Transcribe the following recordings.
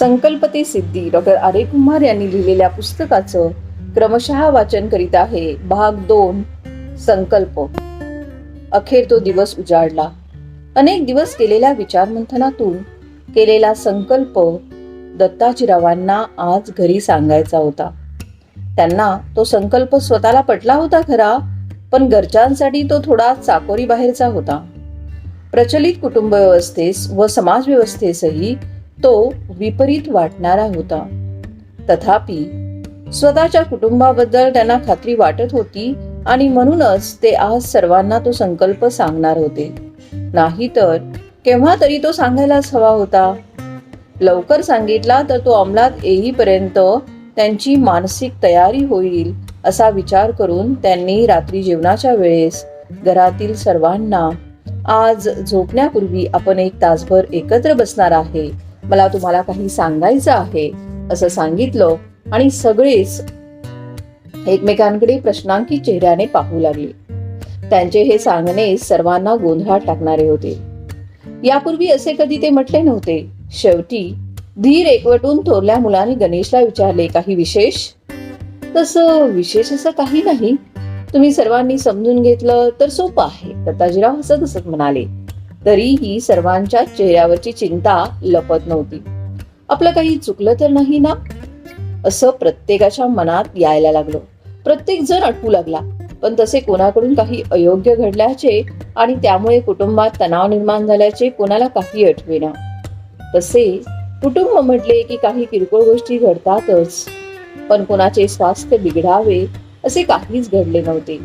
संकल्पते सिद्धी. Doctor आरे कुमार यांनी लिहिलेल्या पुस्तकाचं क्रमशः वाचन करीत आहे. भाग दोन संकल्प. अखेर तो दिवस उजाडला. अनेक दिवस केलेल्या विचारमंथनातून केलेला संकल्प दत्ताजीरावांना आज घरी सांगायचा होता. त्यांना तो संकल्प स्वतःला पटला होता खरा पण घरच्यांसाठी तो थोडा चाकोरी बाहेरचा होता. प्रचलित कुटुंब व्यवस्थेस व समाज व्यवस्थेसही तो विपरीत वाटणारा होता. तथापि स्वतःच्या कुटुंबाबद्दल त्यांना खात्री वाटत होती आणि म्हणूनच ते आज सर्वांना तो संकल्प सांगणार होते. नाहीतर केव्हा तरी तो सांगायलाच हवा होता. लवकर सांगितला तर तो अंमलात येईपर्यंत त्यांची मानसिक तयारी होईल असा विचार करून त्यांनी रात्री जेवणाच्या वेळेस घरातील सर्वांना आज झोपण्यापूर्वी आपण एक तासभर एकत्र बसणार आहे मला तुम्हाला काही सांगायचं आहे असं सांगितलं आणि सगळेच एकमेकांकडे प्रश्नांकी चेहऱ्याने पाहू लागले. त्यांचे हे सांगणे सर्वांना गोंधळात टाकणारे होते. यापूर्वी असे कधी ते म्हटले नव्हते. शेवटी धीर एकवटून थोरल्या मुलाने गणेशला विचारले काही विशेष? तसं विशेष असं काही नाही. तुम्ही सर्वांनी समजून घेतलं तर सोपं आहे. दत्ताजीराव हसत हसत म्हणाले तरीही सर्वांच्या चेहऱ्यावरची चिंता लपत नव्हती. आपलं काही चुकलं तर नाही ना? असं प्रत्येकाच्या मनात यायला लागलं. प्रत्येक जण अटकू लागला पण तसे कोणाकडून काही अयोग्य घडल्याचे आणि त्यामुळे कुटुंबात तणाव निर्माण झाल्याचे कोणाला काही आठवेना. तसे कुटुंब म्हटले की काही किरकोळ गोष्टी घडतातच पण कोणाचे स्वास्थ्य बिघडावे असे काहीच घडले नव्हते.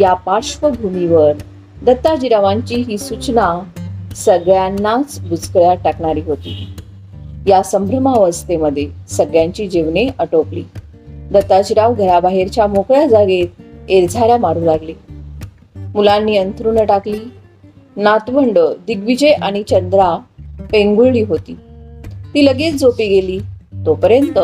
या पार्श्वभूमीवर दत्ताजीरावांची ही सूचना सगळ्यांनाच बुचकळ्यात टाकणारी होती. या संभ्रमावस्थेमध्ये सगळ्यांची जीवने आटोपली. दत्ताजीराव घराबाहेरच्या मोकळ्या जागेत एरझाऱ्या मारू लागले. मुलांनी अंथरुण टाकली. नातवंड दिग्विजय आणि चंद्रा पेंगुळली होती. ती लगेच झोपी गेली. तोपर्यंत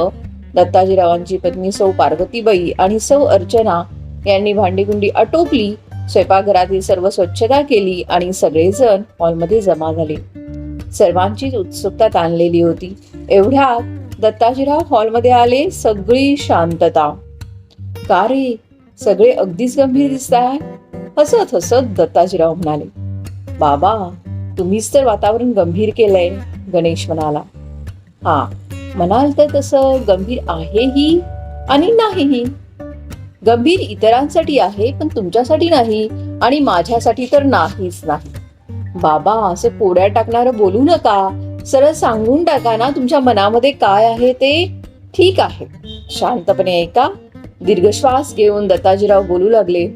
दत्ताजीरावांची पत्नी सौ पार्वतीबाई आणि सौ अर्चना यांनी भांडीकुंडी आटोपली स्वयंपाकघरातील सर्व स्वच्छता केली आणि सगळेजण हॉलमध्ये जमा झाले. सर्वांचीच उत्सुकता ताणलेली होती. एवढ्यात दत्ताजीराव हॉलमध्ये आले सगळी शांतता. का रे? सगळे अगदीच गंभीर दिसताय? हसत हसत दत्ताजीराव म्हणाले बाबा तुम्हीच तर वातावरण गंभीर केलंय गणेश म्हणाला. हा म्हणाल तर तसं गंभीर आहेही आणि नाहीही गंभीर इतरांसाठी आहे पण तुमच्यासाठी नाही आणि माझ्यासाठी तर नाहीच नाही. बाबा असं पोड्या टाकणार बोलू नका. सरळ सांगून टाका ना तुमच्या मनामध्ये काय आहे ते. ठीक आहे. शांतपणे ऐका. दीर्घश्वास घेऊन दत्ताजीराव बोलू लागले.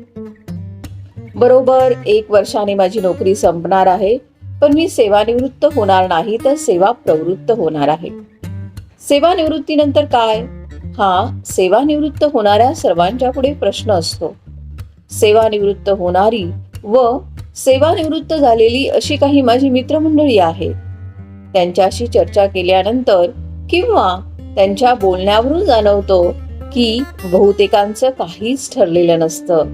बरोबर एक वर्षाने माझी नोकरी संपणार आहे पण मी सेवानिवृत्त होणार नाही तर सेवा प्रवृत्त होणार आहे. सेवानिवृत्तीनंतर काय? हा सेवानिवृत्त होणाऱ्या सर्वांच्या पुढे प्रश्न असतो. सेवानिवृत्त होणारी व सेवानिवृत्त झालेली अशी काही माझी मित्रमंडळी आहेत त्यांच्याशी चर्चा केल्यानंतर किंवा त्यांच्या बोलण्यावरून जाणवतो की बहुतेकांचं काहीच ठरलेलं नसतं.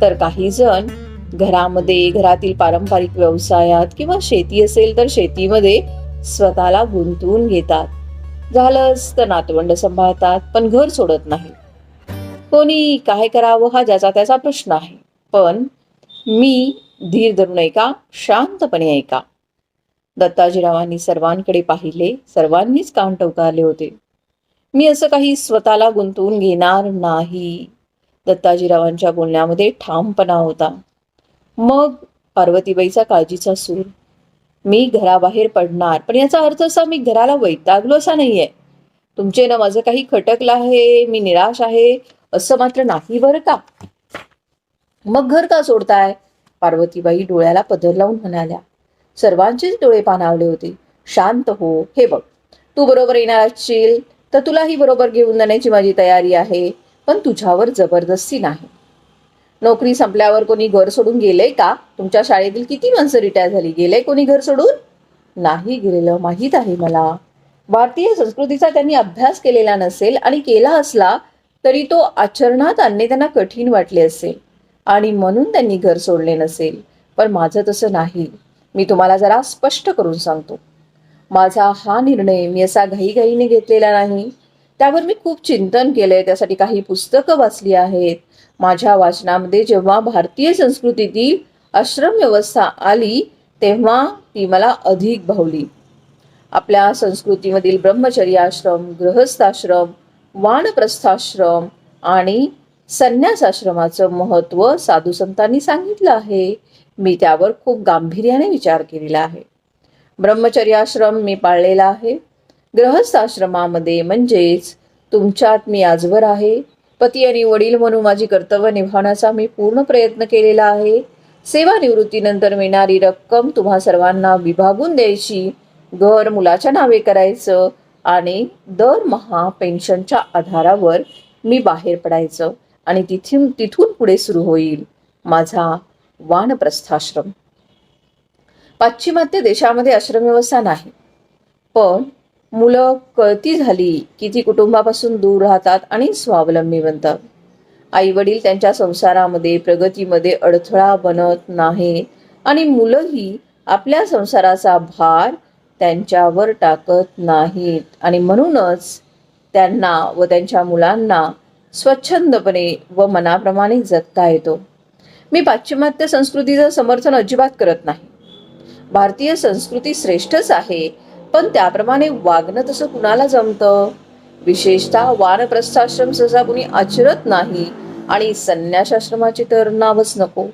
तर काही जण घरामध्ये घरातील पारंपरिक व्यवसायात किंवा शेती असेल तर शेतीमध्ये स्वतःला गुंतवून घेतात. झालंच तर नातवंड सांभाळतात पण घर सोडत नाही. कोणी काय करावं हा ज्याचा त्याचा प्रश्न आहे. पण मी धीर धरून ऐका शांतपणे ऐका. दत्ताजीरावांनी सर्वांकडे पाहिले सर्वांनीच कान टवकारले होते. मी असं काही स्वतःला गुंतवून घेणार नाही. दत्ताजीरावांच्या बोलण्यामध्ये ठामपणा होता. मग पार्वतीबाईचा काळजीचा सूर मी घराबाहेर पडणार. पण याचा अर्थ असा मी घराला वैतागलो असा नाहीये. तुमचे ना माझं काही खटकलं आहे मी निराश आहे असं मात्र नाही बरं का? मग घर का सोडताय? पार्वतीबाई डोळ्याला पदर लावून म्हणाल्या. सर्वांचेच डोळे पाणावले होते. शांत हो हे बघ. तू बरोबर येणार असशील तर तुलाही बरोबर घेऊन जाण्याची माझी तयारी आहे पण तुझ्यावर जबरदस्ती नाही. नोकरी संपल्यावर कोणी घर सोडून गेलंय का? तुमच्या शाळेतील किती माणसं रिटायर झाली? गेले कोणी घर सोडून? नाही गेलेलं माहीत आहे मला. भारतीय संस्कृतीचा त्यांनी अभ्यास केलेला नसेल आणि केला असला तरी तो आचरणात आणणे त्यांना कठीण वाटले असेल. आणि म्हणून त्यांनी घर सोडले नसेल. पण माझं तसं नाही. मी तुम्हाला जरा स्पष्ट करून सांगतो. माझा हा निर्णय मी असा घाईघाईने घेतलेला नाही. त्यावर मी खूप चिंतन केलंय. त्यासाठी काही पुस्तकं वाचली आहेत. माझ्या वाचनामध्ये जेव्हा भारतीय संस्कृतीतील आश्रम व्यवस्था आली तेव्हा ती मला अधिक भावली. आपल्या संस्कृतीमधील ब्रह्मचर्याश्रम गृहस्थाश्रम वानप्रस्थाश्रम आणि संन्यासाश्रमाचं महत्त्व साधू संतांनी सांगितलं आहे. मी त्यावर खूप गांभीर्याने विचार केलेला आहे. ब्रह्मचर्याश्रम मी पाळलेला आहे. गृहस्थाश्रमामध्ये म्हणजेच तुमच्यात मी आजवर आहे. पती आणि वडील म्हणून माझी कर्तव्य निभावण्याचा मी पूर्ण प्रयत्न केलेला आहे. सेवानिवृत्तीनंतर मिळणारी रक्कम तुम्हा सर्वांना विभागून द्यायची. घर मुलाच्या नावे करायचं आणि दरमहा पेन्शनच्या आधारावर मी बाहेर पडायचं आणि तिथून तिथून पुढे सुरू होईल माझा वानप्रस्थाश्रम. पाश्चिमात्य देशामध्ये आश्रमव्यवस्था नाही. पण मुलं कळती झाली की ती कुटुंबापासून दूर राहतात आणि स्वावलंबी बनतात. आई वडील त्यांच्या संसारामध्ये प्रगतीमध्ये अडथळा बनत नाही आणि मुलंही आपल्या संसाराचा भार त्यांच्यावर टाकत नाहीत. आणि म्हणूनच त्यांना व त्यांच्या मुलांना स्वच्छंदपणे व मनाप्रमाणे जगता येतो. मी पाश्चिमात्य संस्कृतीचं समर्थन अजिबात करत नाही. भारतीय संस्कृती श्रेष्ठच आहे पण त्याप्रमाणे वागणं तसं कुणाला जमतं? विशेषतः वानप्रस्थाश्रम सहसा कुणी आचरत नाही आणि संन्यासाश्रमाची तर नावच नको.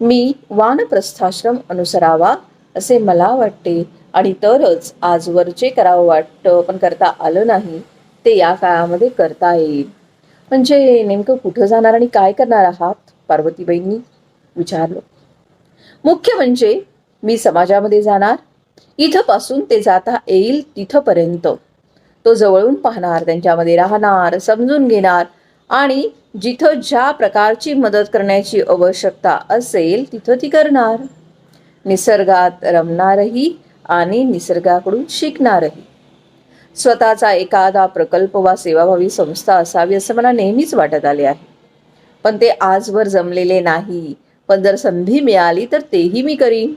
मी वानप्रस्थाश्रम अनुसरावा असे मला वाटते आणि तरच आजवर जे करावं वाटतं पण करता आलं नाही ते या काळामध्ये करता येईल. म्हणजे नेमकं कुठं जाणार आणि काय करणार आहात पार्वतीबाईंनी? विचारलं. मुख्य म्हणजे मी समाजामध्ये जाणार इथंपासून ते जाता येईल तिथपर्यंत. तो जवळून पाहणार त्यांच्यामध्ये राहणार समजून घेणार आणि जिथं ज्या प्रकारची मदत करण्याची आवश्यकता असेल तिथं ती करणार. निसर्गात रमणारही आणि निसर्गाकडून शिकणारही. स्वतःचा एखादा प्रकल्प वा सेवाभावी संस्था असावी असं मला नेहमीच वाटत आले आहे. पण ते आजवर जमलेले नाही. पण जर संधी मिळाली तर तेही मी करीन.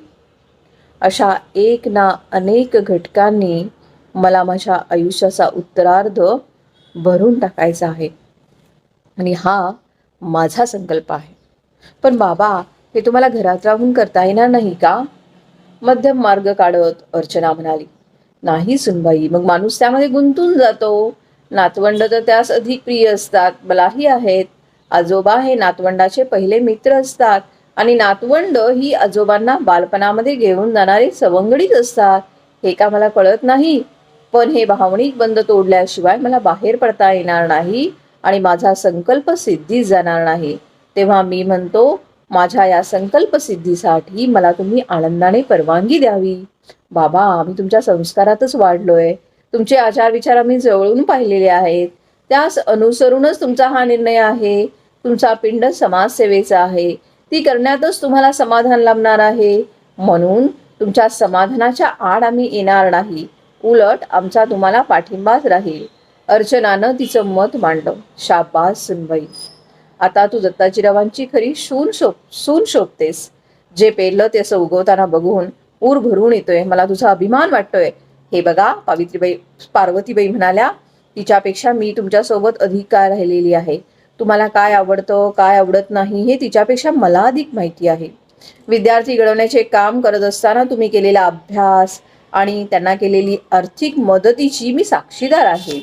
अशा एक ना अनेक घटकांनी मला माझ्या आयुष्याचा उत्तरार्ध भरून टाकायचा आहे. आणि हा माझा संकल्प आहे. पण बाबा हे तुम्हाला घरात राहून करता येणार नाही का? मध्यम मार्ग काढत अर्चना म्हणाली. नाही सुनबाई मग माणूस त्यामध्ये गुंतून जातो. नातवंड तर त्यास अधिक प्रिय असतात मलाही आहेत. आजोबा हे नातवंडाचे पहिले मित्र असतात. आणि नातवंड ही आजोबांना बालपणामध्ये घेऊन जाणारे सवंगडीत असतात. हे का मला कळत नाही? पण हे भावनिक बंद तोडल्याशिवाय मला बाहेर पडता येणार नाही आणि माझा संकल्प सिद्धीच जाणार नाही. तेव्हा मी म्हणतो माझ्या या संकल्प सिद्धीसाठी मला तुम्ही आनंदाने परवानगी द्यावी. बाबा आम्ही तुमच्या संस्कारातच वाढलोय. तुमचे आचार विचार आम्ही जवळून पाहिलेले आहेत. त्यास अनुसरूनच तुमचा हा निर्णय आहे. तुमचा पिंड समाजसेवेचा आहे. ती करण्यातच तुम्हाला समाधान लाभणार आहे. म्हणून तुमच्या समाधानाच्या आड आम्ही येणार नाही. उलट आमचा तुम्हाला पाठिंबाच राहील. अर्चनानं तिचं मत मांडलं. शाबास सुनबाई. आता तू दत्ताजीरावांची खरी शून शोप सून शोभतेस. जे पेरलं ते असं उगवताना बघून ऊर भरून येतोय. मला तुझा अभिमान वाटतोय. हे बघा पावित्रीबाई पार्वतीबाई म्हणाल्या तिच्यापेक्षा मी तुमच्यासोबत अधिक का राहिलेली आहे. तुम्हाला काय आवडतं काय आवडत नाही हे तिच्यापेक्षा मला अधिक माहिती आहे. विद्यार्थी घडवण्याचे काम करत असताना तुम्ही केलेला अभ्यास आणि त्यांना केलेली आर्थिक मदतीची मी साक्षीदार आहे.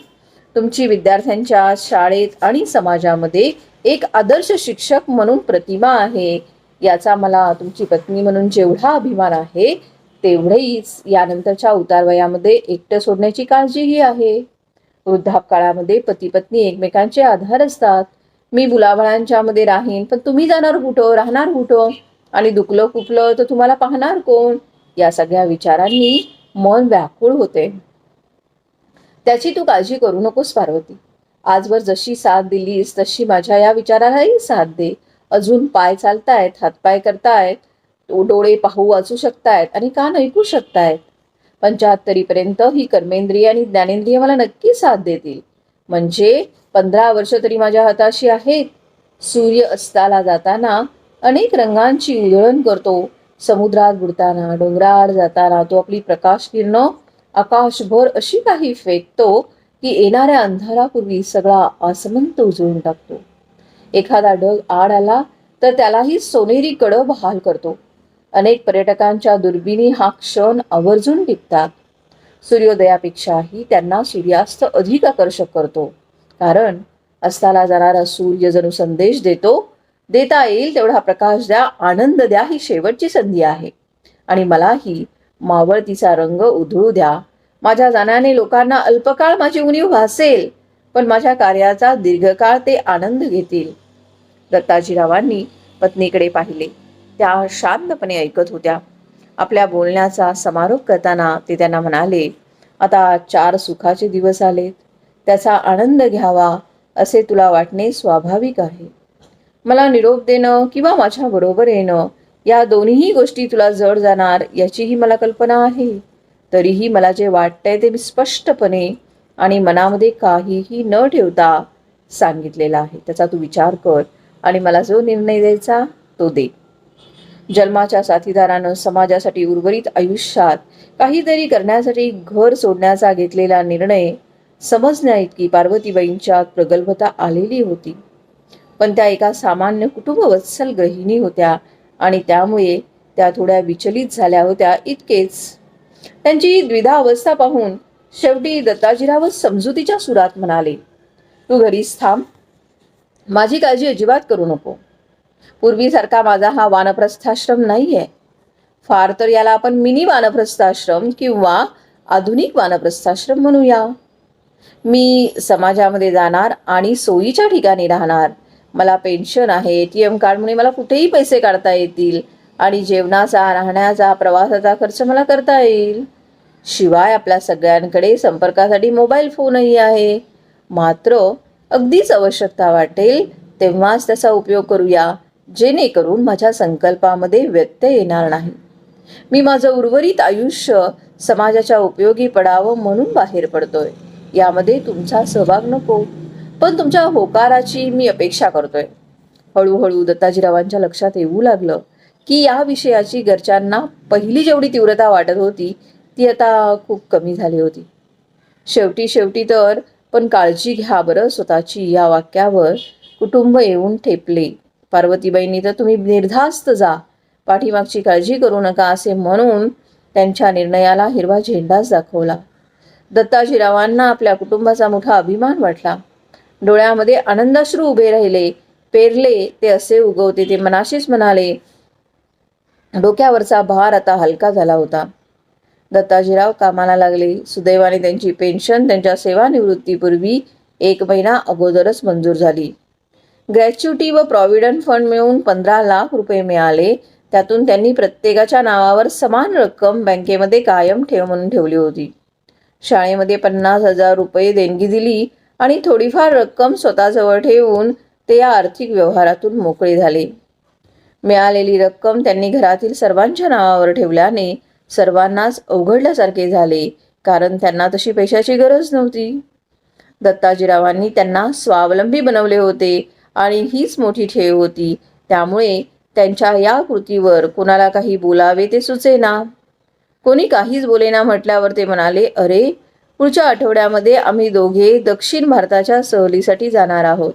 तुमची विद्यार्थ्यांच्या शाळेत आणि समाजामध्ये एक आदर्श शिक्षक म्हणून प्रतिमा आहे. याचा मला तुमची पत्नी म्हणून जेवढा अभिमान आहे तेवढेच यानंतरच्या उतारवयामध्ये एकटं सोडण्याची काळजीही आहे. वृद्धापकाळामध्ये पती पत्नी एकमेकांचे आधार असतात. मी मुलाबाळांच्या मध्ये राहीन पण तुम्ही जाणार कुठं? राहणार कुठं? आणि दुखलं कुपलं तर तुम्हाला पाहणार कोण? या सगळ्या विचारांनी मन व्याकुळ होते. त्याची तू काळजी करू नकोस पार्वती. आजवर जशी साथ दिलीस तशी माझ्या या विचारालाही साथ दे. अजून पाय चालतायत हातपाय करतायत डोळे पाहू वाचू शकतायत आणि कान ऐकू शकतायत. पंच्याहत्तरीपर्यंत ही कर्मेंद्रिय आणि ज्ञानेंद्रिय मला नक्की साथ देतील. म्हणजे पंधरा वर्ष तरी माझ्या हाताशी आहेत. सूर्य अस्ताला जाताना अनेक रंगांची उधळण करतो. समुद्रात बुडताना डोंगराआड जाताना तो आपली प्रकाश किरण आकाशभर अशी काही फेकतो की येणाऱ्या अंधारापूर्वी सगळा आसमंत उजळून टाकतो. एखादा ढग आड आला तर त्यालाही सोनेरी कडं बहाल करतो. अनेक पर्यटकांच्या दुर्बिणी हा क्षण आवर्जून टिपतात. सूर्योदयापेक्षाही त्यांना सूर्यास्त अधिक आकर्षक करतो. कारण अस्ताला जाणारा सूर्य जणू संदेश देतो देता येईल तेवढा प्रकाश द्या आनंद द्या ही शेवटची संधी आहे. आणि मलाही मावळतीचा रंग उधळू द्या. माझ्या जाण्याने लोकांना अल्पकाळ माझी उणीव भासेल पण माझ्या कार्याचा दीर्घकाळ ते आनंद घेतील. दत्ताजीरावांनी पत्नीकडे पाहिले. त्या शांतपणे ऐकत होत्या. आपल्या बोलण्याचा समारोप करताना ते त्यांना म्हणाले आता चार सुखाचे दिवस आलेत. त्याचा आनंद घ्यावा असे तुला वाटणे स्वाभाविक आहे. मला निरोप देणं किंवा माझ्या बरोबर येणं या दोन्हीही गोष्टी तुला जड जाणार याचीही मला कल्पना आहे. तरीही मला जे वाटतंय ते मी स्पष्टपणे आणि मनामध्ये काहीही न ठेवता सांगितलेलं आहे. त्याचा तू विचार कर आणि मला जो निर्णय द्यायचा तो दे. जन्माच्या साथीदारानं समाजासाठी उर्वरित आयुष्यात काहीतरी करण्यासाठी घर सोडण्याचा घेतलेला निर्णय समजण्या इतकी पार्वतीबाईंच्या प्रगल्भता आलेली होती. पण त्या एका सामान्य कुटुंबवत्सल गृहिणी होत्या आणि त्यामुळे त्या थोड्या विचलित झाल्या होत्या इतकेच. त्यांची द्विधा अवस्था पाहून शेवटी दत्ताजीराव समजुतीच्या सुरात म्हणाले तू घरीच थांब. माझी काळजी अजिबात करू नको. पूर्वीसारखा माझा हा वानप्रस्थाश्रम नाहीये. फार तर याला आपण मिनी वानप्रस्थाश्रम किंवा आधुनिक वानप्रस्थाश्रम म्हणूया. मी समाजामध्ये जाणार आणि सोयीच्या ठिकाणी राहणार. मला पेन्शन आहे ए टी एम कार्डमुळे मला कुठेही पैसे काढता येतील आणि जेवणाचा राहण्याचा प्रवासाचा खर्च मला करता येईल. शिवाय आपल्या सगळ्यांकडे संपर्कासाठी मोबाईल फोनही आहे. मात्र अगदीच आवश्यकता वाटेल तेव्हाच त्याचा उपयोग करूया जेणेकरून माझ्या संकल्पामध्ये व्यत्यय येणार नाही. मी माझं उर्वरित आयुष्य समाजाच्या उपयोगी पडावं म्हणून बाहेर पडतोय. यामध्ये तुमचा सहभाग नको. पण तुमच्या होकाराची मी अपेक्षा करतोय. हळूहळू दत्ताजीरावांच्या लक्षात येऊ लागलं की या विषयाची घरच्यांना पहिली जेवढी तीव्रता वाटत होती ती आता खूप कमी झाली होती. शेवटी शेवटी तर पण काळजी घ्या बरं स्वतःची या वाक्यावर. कुटुंब येऊन ठेपले. पार्वतीबाईंनी तर तुम्ही निर्धास्त जा. पाठीमागची काळजी करू नका असे म्हणून त्यांच्या निर्णयाला हिरवा झेंडाच दाखवला. दत्ताजीरावांना आपल्या कुटुंबाचा मोठा अभिमान वाटला. डोळ्यामध्ये आनंदाश्रू उभे राहिले. पेरले ते असे उगवते ते मनाशीच म्हणाले डोक्यावरचा भार आता हलका झाला होता. दत्ताजीराव कामाला लागले. सुदैवाने त्यांची पेन्शन त्यांच्या सेवानिवृत्तीपूर्वी एक महिना अगोदरच मंजूर झाली. ग्रॅच्युटी व प्रॉव्हिडंट फंड मिळून पंधरा लाख रुपये मिळाले. त्यातून त्यांनी प्रत्येकाच्या नावावर समान रक्कम बँकेमध्ये कायम ठेव म्हणून ठेवली होती. शाळेमध्ये पन्नास हजार रुपये देणगी दिली आणि थोडीफार रक्कम स्वतःजवळ ठेवून ते या आर्थिक व्यवहारातून मोकळे झाले. मिळालेली रक्कम त्यांनी घरातील सर्वांच्या नावावर ठेवल्याने सर्वांनाच अवघडल्यासारखे झाले कारण त्यांना तशी पैशाची गरज नव्हती. दत्ताजीरावांनी त्यांना स्वावलंबी बनवले होते आणि हीच मोठी ठेव होती. त्यामुळे त्यांच्या या कृतीवर कोणाला काही बोलावे ते सुचेना. कोणी काहीच बोलेना म्हटल्यावर ते म्हणाले अरे पुढच्या आठवड्यामध्ये आम्ही दोघे दक्षिण भारताच्या सहलीसाठी जाणार आहोत.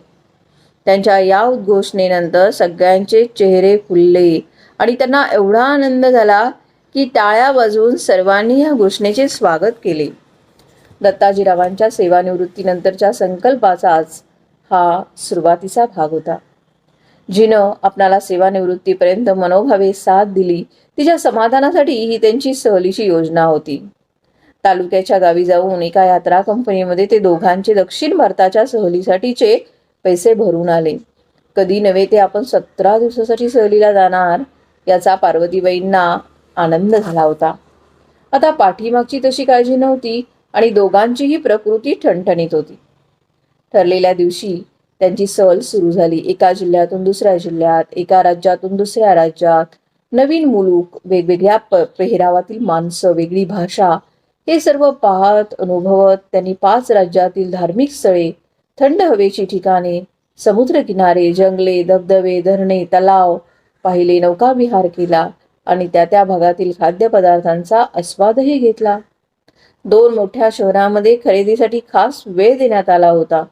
त्यांच्या या उद्घोषणेनंतर सगळ्यांचे चेहरे फुलले आणि त्यांना एवढा आनंद झाला की टाळ्या वाजवून सर्वांनी या घोषणेचे स्वागत केले. दत्ताजीरावांच्या सेवानिवृत्तीनंतरच्या संकल्पाचाच हा सुरुवातीचा भाग होता. जिनं आपणाला सेवानिवृत्तीपर्यंत मनोभावे साथ दिली तिच्या समाधानासाठी ही त्यांची सहलीची योजना होती. तालुक्याच्या गावी जाऊन एका यात्रा कंपनीमध्ये ते दोघांचे दक्षिण भारताच्या सहलीसाठीचे पैसे भरून आले. कधी नव्हे ते आपण सतरा दिवसासाठी सहलीला जाणार याचा पार्वतीबाईंना आनंद झाला होता. आता पाठीमागची तशी काळजी नव्हती आणि दोघांचीही प्रकृती ठणठणीत होती. ठरलेल्या दिवशी त्यांची सहल सुरू झाली. एका जिल्ह्यातून दुसऱ्या जिल्ह्यात एका राज्यातून दुसऱ्या राज्यात. नवीन मुलूक वेगवेगळ्या प पेहरावातील माणसं वेगळी भाषा हे सर्व पाहत अनुभवत त्यांनी पाच राज्यातील धार्मिक स्थळे थंड हवेची ठिकाणे समुद्रकिनारे जंगले धबधबे धरणे तलाव पाहिले नौकाविहार केला आणि त्या त्या भागातील खाद्यपदार्थांचा आस्वादही घेतला. दोन मोठ्या शहरामध्ये खरेदीसाठी खास वेळ देण्यात आला होता.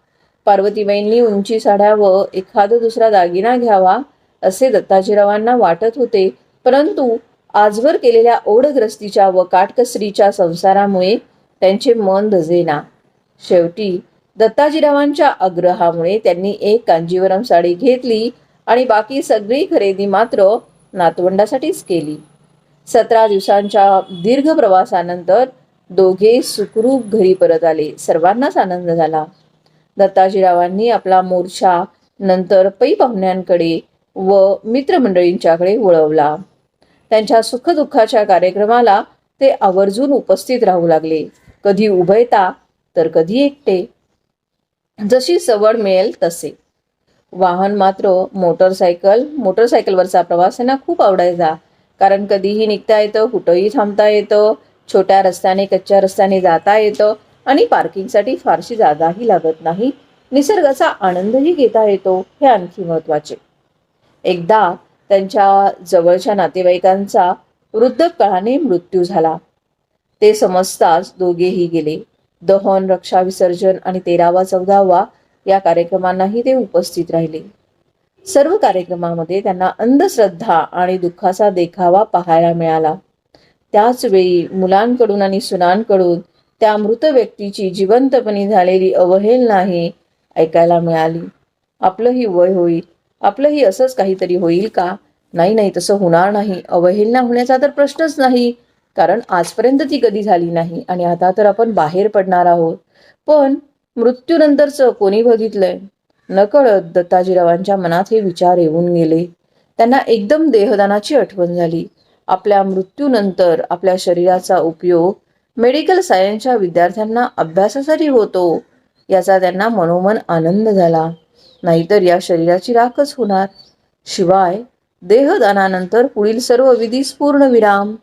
पार्वतीबाईंनी उंची साड्या व एखादा दुसरा दागिना घ्यावा असे दत्ताजीरावांना वाटत होते. परंतु आजवर केलेल्या ओढग्रस्तीच्या व काटकसरीच्या संसारामुळे त्यांचे मन धजेना शेवटी दत्ताजीरावांच्या आग्रहामुळे त्यांनी एक कांजीवरम साडी घेतली आणि बाकी सगळी खरेदी मात्र नातवंडासाठीच केली. सतरा दिवसांच्या दीर्घ प्रवासानंतर दोघे सुखरूप घरी परत आले. सर्वांनाच आनंद झाला. दत्ताजीरावांनी आपला मोर्चा नंतर पै पाहुण्यांकडे व मित्रमंडळींच्याकडे वळवला. त्यांच्या सुखदुःखाच्या कार्यक्रमाला ते आवर्जून उपस्थित राहू लागले. कधी उभयता तर कधी एकटे. जशी सवड मिळेल तसे. वाहन मात्र मोटरसायकल मोटरसायकलवरचा प्रवास त्यांना खूप आवडायचा. कारण कधीही निघता येतं कुठंही थांबता येतं छोट्या रस्त्याने कच्च्या रस्त्याने जाता येतं आणि पार्किंगसाठी फारशी जागाही लागत नाही. निसर्गाचा आनंदही घेता येतो हे आणखी महत्त्वाचे एकदा त्यांच्या जवळच्या नातेवाईकांचा वृद्धकाळाने मृत्यू झाला. ते समजताच दोघेही गेले. दहन रक्षा विसर्जन आणि तेरावा चौदावा या कार्यक्रमांनाही ते उपस्थित राहिले. सर्व कार्यक्रमामध्ये त्यांना अंधश्रद्धा आणि दुःखाचा देखावा पाहायला मिळाला. त्याच वेळी मुलांकडून आणि सुनांकडून त्या मृत व्यक्तीची जिवंतपणी झालेली अवहेलनाही ऐकायला मिळाली. आपलंही वय होईल. आपलंही असंच काहीतरी होईल का? नाही नाही तसं होणार नाही. अवहेलना होण्याचा तर प्रश्नच नाही. कारण आजपर्यंत ती कधी झाली नाही आणि आता तर आपण बाहेर पडणार आहोत. पण मृत्यूनंतरचं कोणी बघितलंय? नकळत दत्ताजीरावांच्या मनात हे विचार येऊन गेले. त्यांना एकदम देहदानाची आठवण झाली. आपल्या मृत्यूनंतर आपल्या शरीराचा उपयोग मेडिकल सायन्सच्या विद्यार्थ्यांना अभ्यासासाठी होतो याचा त्यांना मनोमन आनंद झाला. नाहीतर या शरीराची राखच होणार. शिवाय देहदानानंतर पुढील सर्व विधीस पूर्ण विराम.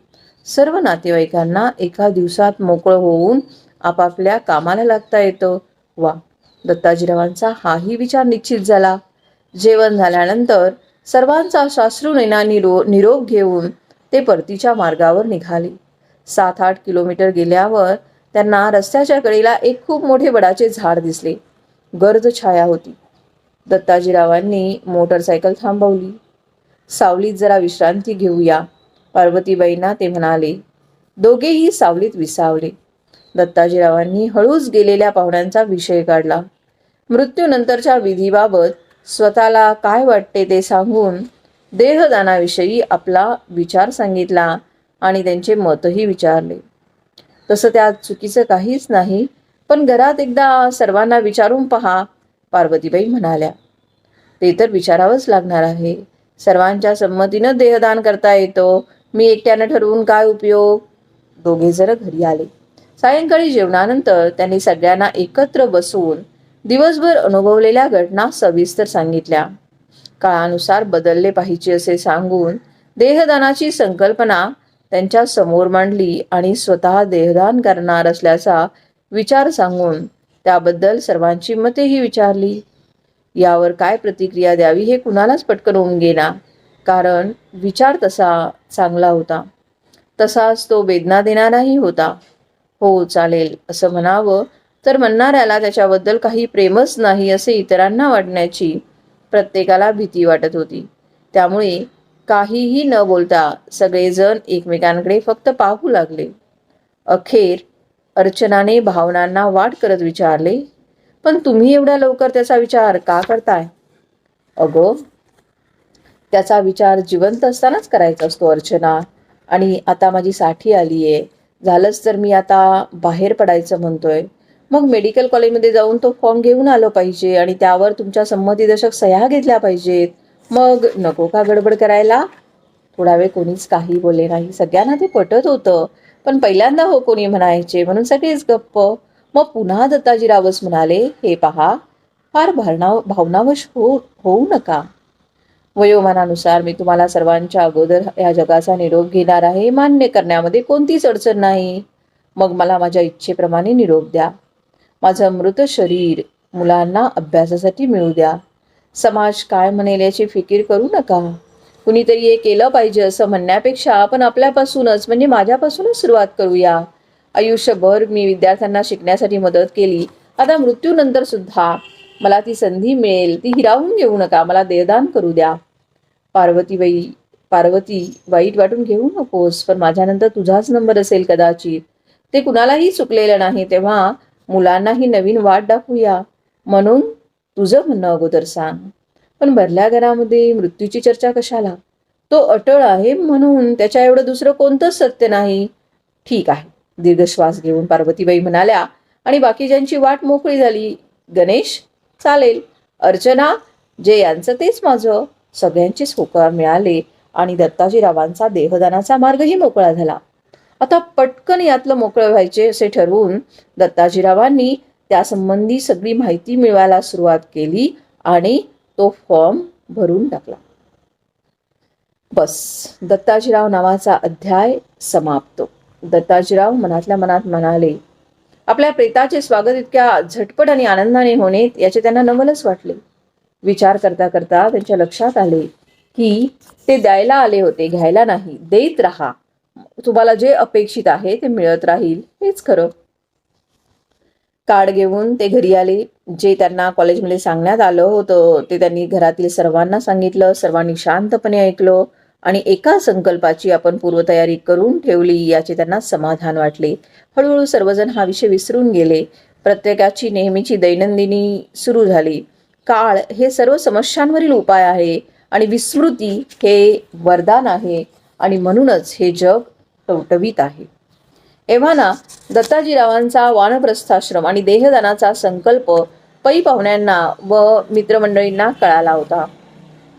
सर्व नातेवाईकांना एका दिवसात मोकळं होऊन आपापल्या कामाला लागता येतं. वा दत्ताजीरावांचा हाही विचार निश्चित झाला. जेवण झाल्यानंतर सर्वांचा साश्रुनयना निरो निरोप घेऊन ते परतीच्या मार्गावर निघाले. सात आठ किलोमीटर गेल्यावर त्यांना रस्त्याच्या कडेला एक खूप मोठे वडाचे झाड दिसले. गर्द छाया होती. दत्ताजीरावांनी मोटरसायकल थांबवली. सावलीत जरा विश्रांती घेऊया पार्वतीबाईंना ते म्हणाले. दोघेही सावलीत विसावले. दत्ताजीरावांनी हळूच गेलेल्या पाहुण्यांचा विषय काढला. मृत्यूनंतरच्या विधीबाबत स्वतःला काय वाटते ते सांगून देहदानाविषयी आपला विचार सांगितला. आणि त्यांचे मतही विचारले. तसं त्यात चुकीचं काहीच नाही पण घरात एकदा सर्वांना विचारून पहा पार्वतीबाई म्हणाल्या. ते तर विचारावंच लागणार आहे. सर्वांच्या संमतीनं देहदान करता येतो. मी एकट्यानं ठरवून काय उपयोग? दोघे जर घरी आले. सायंकाळी जेवणानंतर त्यांनी सगळ्यांना एकत्र बसवून दिवसभर अनुभवलेल्या घटना सविस्तर सांगितल्या. काळानुसार बदलले पाहिजे असे सांगून देहदानाची संकल्पना त्यांच्यासमोर मांडली आणि स्वतः देहदान करणार असल्याचा विचार सांगून त्याबद्दल सर्वांची मतेही विचारली. यावर काय प्रतिक्रिया द्यावी हे कुणालाच पटकन होऊन गेला कारण विचार तसा चांगला होता. तसाच तो वेदना देणाराही होता. हो चालेल असं म्हणावं तर म्हणणाऱ्याला त्याच्याबद्दल काही प्रेमच नाही असे इतरांना वाटण्याची प्रत्येकाला भीती वाटत होती. त्यामुळे काहीही न बोलता सगळेजण एकमेकांकडे फक्त पाहू लागले. अखेर अर्चनाने भावनांना वाट करत विचारले पण तुम्ही एवढ्या लवकर त्याचा विचार का करताय? अगो त्याचा विचार जिवंत असतानाच करायचा असतो अर्चना. आणि आता माझी साठी आली आहे झालंच तर मी आता बाहेर पडायचं म्हणतोय. मग मेडिकल कॉलेजमध्ये जाऊन तो फॉर्म घेऊन आलो पाहिजे आणि त्यावर तुमच्या संमतीदर्शक सह्या घेतल्या पाहिजेत. मग नको का गडबड करायला? थोडा वेळ कोणीच काही बोले नाही. सगळ्यांना ते पटत होतं. पण पहिल्यांदा हो कोणी म्हणायचे. म्हणून सगळेच गप्प. मग पुन्हा दत्ताजीरावच म्हणाले हे पहा फार भावना भावनावश हो होऊ नका. वयोमानानुसार मी तुम्हाला सर्वांच्या अगोदर या जगाचा निरोप घेणार आहे. मान्य करण्यामध्ये कोणतीच अडचण नाही. मग मला माझ्या इच्छेप्रमाणे निरोप द्या. माझं मृत शरीर मुलांना अभ्यासासाठी मिळू द्या. समाज काय म्हणेल याची फिकीर करू नका. कुणीतरी हे केलं पाहिजे असं म्हणण्यापेक्षा आपण आपल्यापासूनच म्हणजे माझ्यापासूनच सुरुवात करूया. आयुष्यभर मी विद्यार्थ्यांना शिकण्यासाठी मदत केली. आता मृत्यूनंतर सुद्धा मला ती संधी मिळेल ती हिरावून घेऊ नका. मला देहदान करू द्या. पार्वतीबाई पार्वती वाईट वाटून घेऊ नकोस पण माझ्यानंतर तुझाच नंबर असेल कदाचित. ते कुणालाही चुकलेलं नाही तेव्हा मुलांनाही नवीन वाट दाखवूया. म्हणून तुझं म्हणणं अगोदर सांग. पण भरल्या घरामध्ये मृत्यूची चर्चा कशाला? तो अटळ आहे म्हणून त्याच्या एवढं दुसरं कोणतंच सत्य नाही. ठीक आहे. दीर्घ श्वास घेऊन पार्वतीबाई म्हणाल्या आणि बाकीच्यांची वाट मोकळी झाली गणेश? चालेल. अर्चना जे यांचं तेच माझं. सगळ्यांचेच होकार मिळाले आणि दत्ताजीरावांचा देहदानाचा मार्गही मोकळा झाला. आता पटकन यातलं मोकळं व्हायचे असे ठरवून दत्ताजीरावांनी त्यासंबंधी सगळी माहिती मिळवायला सुरुवात केली आणि तो फॉर्म भरून टाकला. बस. दत्ताजीराव नावाचा अध्याय समाप्त. दत्ताजीराव मनातल्या मनात म्हणाले आपल्या प्रेताचे स्वागत इतक्या झटपट आणि आनंदाने होणे याचे त्यांना नवलच वाटले. विचार करता करता त्यांच्या लक्षात आले की ते द्यायला आले होते घ्यायला नाही देत राहा. तुम्हाला जे अपेक्षित आहे ते मिळत राहील हेच खरं. कार्ड घेऊन ते घरी आले. जे त्यांना कॉलेजमध्ये सांगण्यात आलं होतं ते त्यांनी घरातील सर्वांना सांगितलं सर्वांनी शांतपणे ऐकलं आणि एका संकल्पाची आपण पूर्वतयारी करून ठेवली याचे त्यांना समाधान वाटले. हळूहळू सर्वजण हा विषय विसरून गेले. प्रत्येकाची नेहमीची दैनंदिनी सुरू झाली. काळ हे सर्व समस्यांवरील उपाय आहे आणि विस्मृती हे वरदान आहे आणि म्हणूनच हे जग टवटवीत आहे. एव्हाना दत्ताजीरावांचा वानप्रस्थाश्रम आणि देहदानाचा संकल्प पै पाहुण्यांना व मित्रमंडळींना कळाला होता.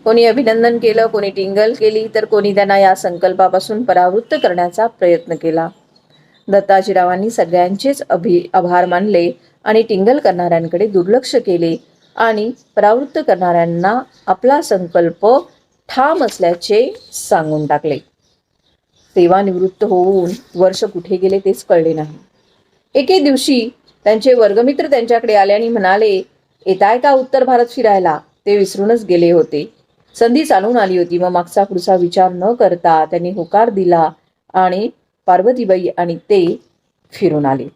कोणी अभिनंदन केलं कोणी टिंगल केली तर कोणी त्यांना या संकल्पापासून परावृत्त करण्याचा प्रयत्न केला. दत्ताजीरावांनी सगळ्यांचेच अभि आभार मानले आणि टिंगल करणाऱ्यांकडे दुर्लक्ष केले आणि परावृत्त करणाऱ्यांना आपला संकल्प ठाम असल्याचे सांगून टाकले. सेवानिवृत्त होऊन वर्ष कुठे गेले तेच कळले नाही. एके दिवशी त्यांचे वर्गमित्र त्यांच्याकडे आले आणि म्हणाले येताय का उत्तर भारत फिरायला? ते विसरूनच गेले होते. संधी चालून आली होती. मग मागचा पुढचा विचार न करता त्यांनी होकार दिला आणि पार्वतीबाई आणि ते फिरून आले.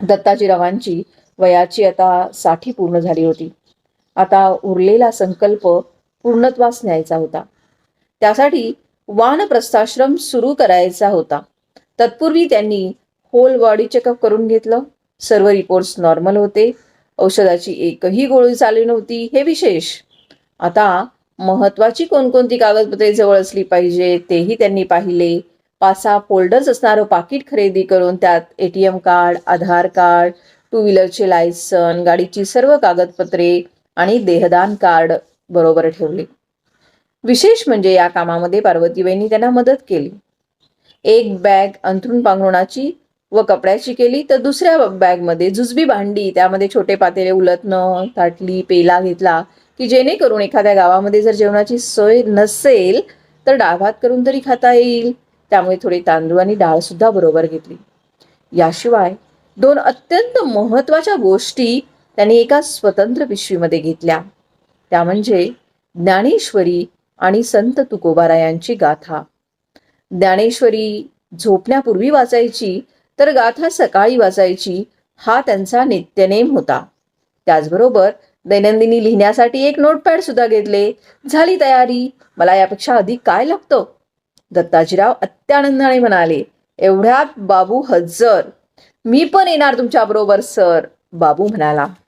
दत्ताजीरावांची वयाची आता साठी पूर्ण झाली होती. आता उरलेला संकल्प पूर्णत्वास न्यायचा होता. त्यासाठी वानप्रस्थाश्रम सुरू करायचा होता. तत्पूर्वी त्यांनी होल बॉडी चेकअप करून घेतलं. सर्व रिपोर्ट्स नॉर्मल होते. औषधाची एकही गोळी चालू नव्हती. हे विशेष. आता महत्वाची कोणकोणती कागदपत्रे जवळ असली पाहिजे तेही त्यांनी पाहिले. पाच सहा फोल्डर्स असणारं पाकिट खरेदी करून त्यात A T M card Aadhaar card two व्हीलरचे licence गाडीची सर्व कागदपत्रे आणि देहदान कार्ड बरोबर ठेवले. विशेष म्हणजे या कामामध्ये पार्वतीबाईंनी त्यांना मदत केली. एक बॅग अंथरूण पांघरुणाची व कपड्याची केली तर दुसऱ्या बॅगमध्ये जुजबी भांडी त्यामध्ये छोटे पातेले उलटणं ताटली पेला घेतला की जेणेकरून एखाद्या गावामध्ये जर जेवणाची सोय नसेल तर डाळ भात करून तरी खाता येईल. त्यामुळे थोडे तांदूळ आणि डाळ सुद्धा बरोबर घेतली. याशिवाय दोन अत्यंत महत्त्वाच्या गोष्टी त्यांनी एका स्वतंत्र पिशवीमध्ये घेतल्या. त्या म्हणजे ज्ञानेश्वरी आणि संत तुकोबारायांची गाथा. ज्ञानेश्वरी झोपण्यापूर्वी वाचायची तर गाथा सकाळी वाचायची हा त्यांचा नित्यनेम होता. त्याचबरोबर दैनंदिनी लिहिण्यासाठी एक नोटपॅड सुद्धा घेतले. झाली तयारी मला यापेक्षा अधिक काय लागतं? दत्ताजीराव अत्यानंदाने म्हणाले एवढ्यात बाबू हजर मी पण येणार तुमच्या बरोबर सर बाबू म्हणाला.